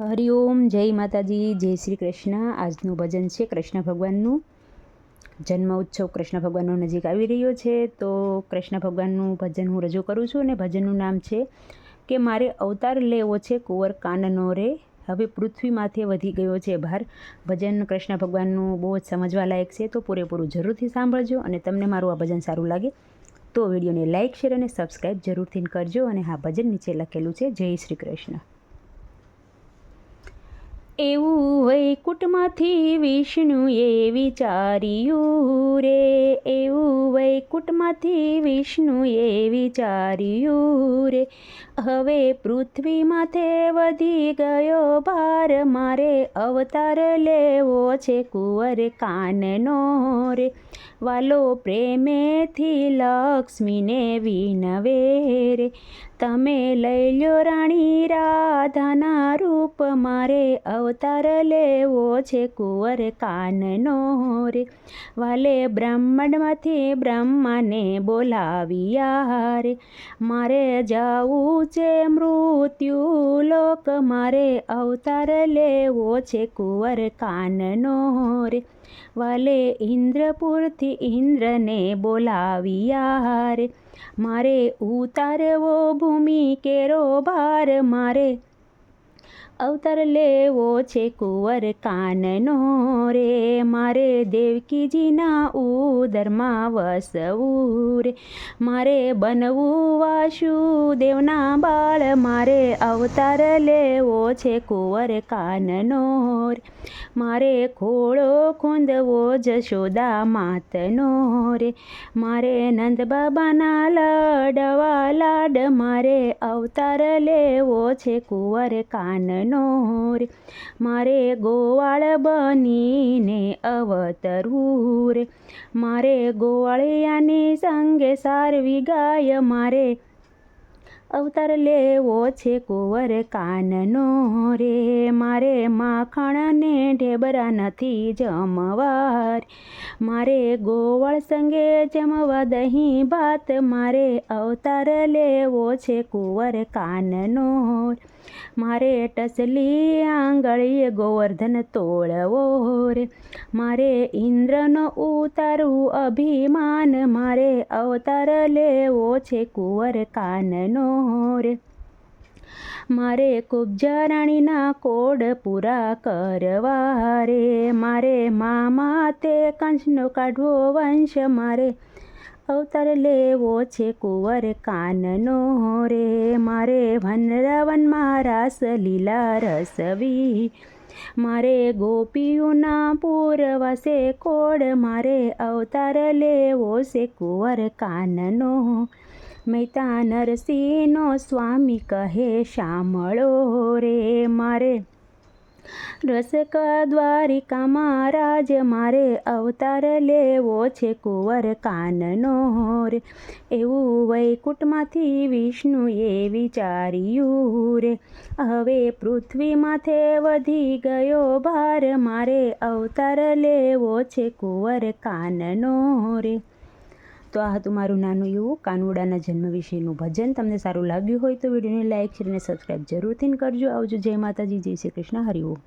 હરિઓમ જય માતાજી, જય શ્રી કૃષ્ણ. આજનું ભજન છે કૃષ્ણ ભગવાનનું. જન્મ ઉત્સવ કૃષ્ણ ભગવાનનો નજીક આવી રહ્યો છે. તો કૃષ્ણ ભગવાનનું ભજન હું રજૂ કરું છું અને ભજનનું નામ છે કે મારે અવતાર લેવો છે કુંવર કાનનો રે. હવે પૃથ્વી માથે વધી ગયો છે ભાર. ભજન કૃષ્ણ ભગવાનનું બહુ જ સમજવા લાયક છે. તો પૂરેપૂરું જરૂરથી સાંભળજો અને તમને મારું આ ભજન સારું લાગે તો વિડીયોને લાઇક, શેર અને સબસ્ક્રાઈબ જરૂરથી કરજો અને હા ભજન નીચે લખેલું છે. જય શ્રી કૃષ્ણ. એવું વૈકુટમાંથી વિષ્ણુએ વિચાર્યું રે. એવું વૈકુટમાંથી વિષ્ણુએ વિચાર્યું રે. હવે પૃથ્વી માથે વધી ગયો ભાર, મારે અવતાર લેવો છે કુંવર કાનનો રે. વાલો પ્રેમેથી લક્ષ્મીને વિનવે રે. તમે લઈ લ્યો રાણી રાધાના રૂપ, મારે અવતાર લેવો છે કુંવર કાનનો રે. વાલે બ્રહ્માંડમાંથી બ્રહ્માને બોલાવ્યા રે. મારે જવું છે મૃત્યુ લોક મારે અવતાર લેવો છે કુંવર કાનનો રે. વાલે ઇન્દ્રપુરથી ઇન્દ્રને બોલાવ્યા રે. મારે ઉતારવો ભૂમિ કેરો ભાર મારે અવતાર લેવો છે કુંવર કાનનો રે. મારે દેવકીજીના ઉદરમાં વસવું રે. મારે બનવું વાસુદેવના બાળ. મારે અવતાર લેવો છે કુંવર કાનનો રે. મારે ખોળો ખૂંદવો જશોદા માતનો રે. મારે નંદ બાબાના લડવા લાડ. મારે અવતાર લેવો છે કુંવર કાનનો રે મારે ગોવાળ બનીને અવતરું રે મારે ગોવાળિયાની સંગે સારવી ગાય. મારે અવતાર લેવો છે કુંવર કાનનો રે. મારે માખણને ઢેબરા નથી જમવાર. મારે ગોવાળ સંગે જમવા દહીં ભાત. મારે અવતાર લેવો છે કુંવર કાનનો મારે ટસલી આંગળીએ ગોવર્ધન તોળવો રે. મારે ઇન્દ્રનો ઉતારવું અભિમાન. મારે અવતાર લેવો છે કુંવર કાનનો રે મારે કુબજા રાણીના કોડ પૂરા કરવા રે. મારે મામા તે કંચનો કાઢવો વંશ મારે. અવતાર લેવો છે કુંવર કાનનો રે. મારે વનરાવનમાં રાસ લીલા રસવી મારે ગોપીઓના પૂરવાસે કોડ. મારે અવતાર લેવો છે કુંવર કાનનો. મહેતા નરસિંહનો સ્વામી કહે, શામળો રે મારે. રસકા દ્વારિકામાં રાજ મારે. અવતાર લેવો છે કુંવર કાનનો રે. એવું વૈકુંઠમાંથી વિષ્ણુએ વિચાર્યું રે. હવે પૃથ્વી માથે વધી ગયો ભાર મારે. અવતાર લેવો છે કુંવર કાનનો રે. તો આ હતું મારું નાનું એવું કાનુડાના જન્મ વિશેનું ભજન. તમને સારું લાગ્યું હોય તો વિડીયોને લાઇક શેર અને સબસ્ક્રાઈબ જરૂરથી કરજો. આવજો જય માતાજી, જય શ્રી કૃષ્ણ. હરિઓમ